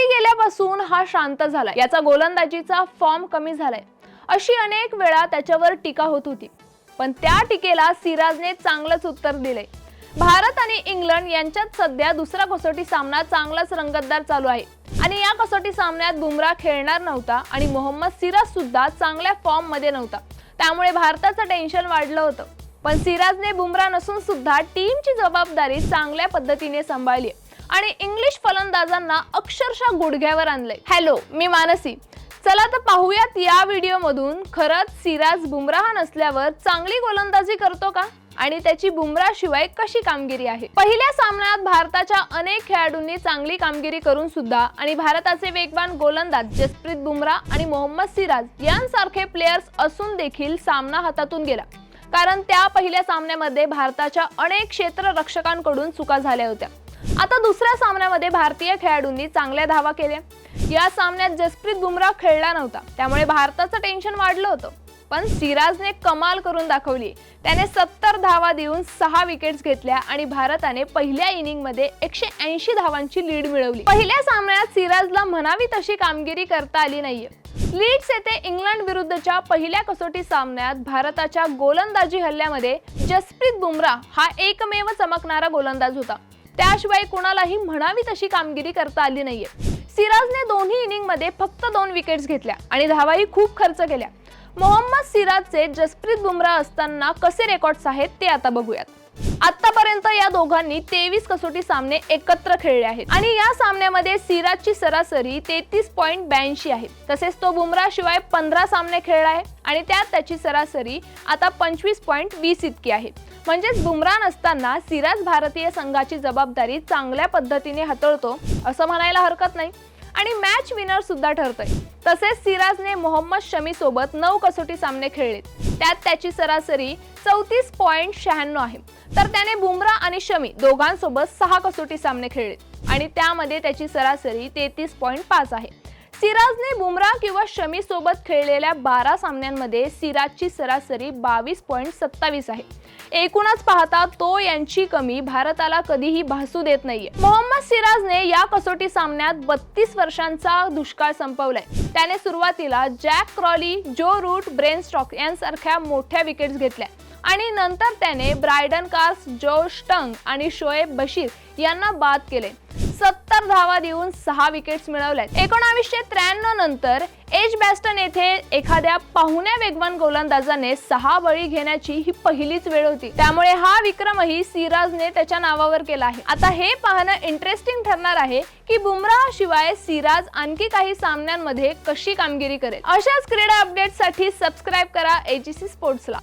दिल्ली गेल्यापासून हा शांत झालाय. याचा गोलंदाजीचा फॉर्म कमी झालाय. अशी अनेक वेळा त्याच्यावर टीका होत होती. पण त्या टीकेला सिराजने चांगलंच उत्तर दिलंय. भारत आणि इंग्लंड यांच्यात सध्या दुसरा कसोटी सामना चांगलाच रंगतदार चालू आहे. आणि या कसोटी सामन्यात बुमराह खेळणार नव्हता आणि मोहम्मद सिराज सुद्धा चांगल्या फॉर्ममध्ये नव्हता. त्यामुळे भारताचं टेन्शन वाढलं होतं. पण सिराजने बुमराह नसून सुद्धा टीमची जबाबदारी चांगल्या पद्धतीने सांभाळली आणि इंग्लिश फलंदाजांना अक्षरशः गुडघ्यावर आणलंय. हॅलो मी मानसी. चला तर पाहूयात या व्हिडिओमधून खरंच सिराज बुमराह नसल्यावर चांगली गोलंदाजी करतो का? आणि त्याची बुमराह शिवाय कशी कामगिरी आहे? पहिल्या सामन्यात भारताच्या अनेक खेळाडूंनी चांगली कामगिरी करून सुद्धा आणि भारताचे वेगवान गोलंदाज जसप्रीत बुमराह आणि मोहम्मद सिराज यांसारखे प्लेयर्स असून देखील सामना हातातून गेला. कारण त्या पहिल्या सामन्यामध्ये भारताच्या अनेक क्षेत्ररक्षकांकडून चुका झाल्या होत्या. आता दुसऱ्या सामन्यामध्ये भारतीय खेळाडूंनी चांगल्या धावा केल्या. या सामन्यात जसप्रीत बुमराह खेळला नव्हता. त्यामुळे भारताचं टेन्शन वाढलं होतं. पण सिराजने कमाल करून दाखवली. त्याने सत्तर धावा देऊन सहा विकेट्स घेतल्या आणि भारताने पहिल्या इनिंगमध्ये एकशे ऐंशी धावांची लीड मिळवली. पहिल्या सामन्यात सिराजला म्हणावी तशी कामगिरी करता आली नाहीये. लीड्स येथे इंग्लंड विरुद्धच्या पहिल्या कसोटी सामन्यात भारताच्या गोलंदाजी हल्ल्यामध्ये जसप्रीत बुमराह हा एकमेव चमकणारा गोलंदाज होता. त्याशिवाय कुणालाही म्हणावी तशी कामगिरी करता आली नाहीये. सिराजने दोन्ही इनिंगमध्ये फक्त दोन विकेट्स घेतल्या आणि धावाही खूप खर्च केल्या. मोहम्मद सिराजचे जसप्रीत बुमराह असताना कसे रेकॉर्ड्स आहेत ते आता बघूयात. आतापर्यंत या दोघांनी तेवीस कसोटी सामने एकत्र खेळले आहेत. आणि या सामन्यामध्ये सिराजची सरासरी तेहतीस पॉईंट ब्याऐंशी आहे. तसेच तो बुमरा शिवाय पंधरा सामने खेळला आहे आणि त्यात त्याची सरासरी आता पंचवीस पॉईंट वीस इतकी आहे. म्हणजेच बुमराह नसताना सिराज भारतीय संघाची जबाबदारी चांगल्या पद्धतीने हाताळतो असं म्हणायला हरकत नाही. आणि मॅच विनर सुद्धा ठरतोय. तसेच सिराजने मोहम्मद शमी सोबत नऊ कसोटी सामने खेळले त्यात त्याची सरासरी चौतीस पॉईंट शहाण्णव आहे. तर त्याने बुमराह आणि शमी दोघांसोबत सहा कसोटी सामने खेळले आणि त्यामध्ये त्याची सरासरी तेहतीस पॉईंट पाच आहे. सिराजने बुमराह किंवा शमी सोबत खेळलेल्या बारा सामन्यांमध्ये सिराजची सरासरी बावीस पॉईंट सत्तावीस आहे. एकूणच पाहता तो यांची कमी भारताला कधीही भासू देत नाहीये. मोहम्मद सिराजने या कसोटी सामन्यात बत्तीस वर्षांचा दुष्काळ संपवलाय. त्याने सुरुवातीला Jack Crawley Joe Root Ben Stokes यांसारख्या मोठ्या विकेट्स घेतल्या. आणि नंतर त्याने ब्रायडन कार्स जो स्टंग आणि शोएब बशीर यांना बाद केले. सत्तर धावा देऊन सहा विकेट्स मिळवल्यात. एकोणावीसशे त्र्याण्णव नंतर एज बॅस्टन येथे एखाद्या पाहुण्या वेगवान गोलंदाजाने सहा बळी घेण्याची ही पहिलीच वेळ होती. त्यामुळे हा विक्रमही सिराजने त्याच्या नावावर केला आहे. आता हे पाहणं इंटरेस्टिंग ठरणार आहे की बुमराह शिवाय सिराज आणखी काही सामन्यांमध्ये कशी कामगिरी करेल. अशाच क्रीडा अपडेटसाठी सबस्क्राईब करा एजीसी स्पोर्ट्सला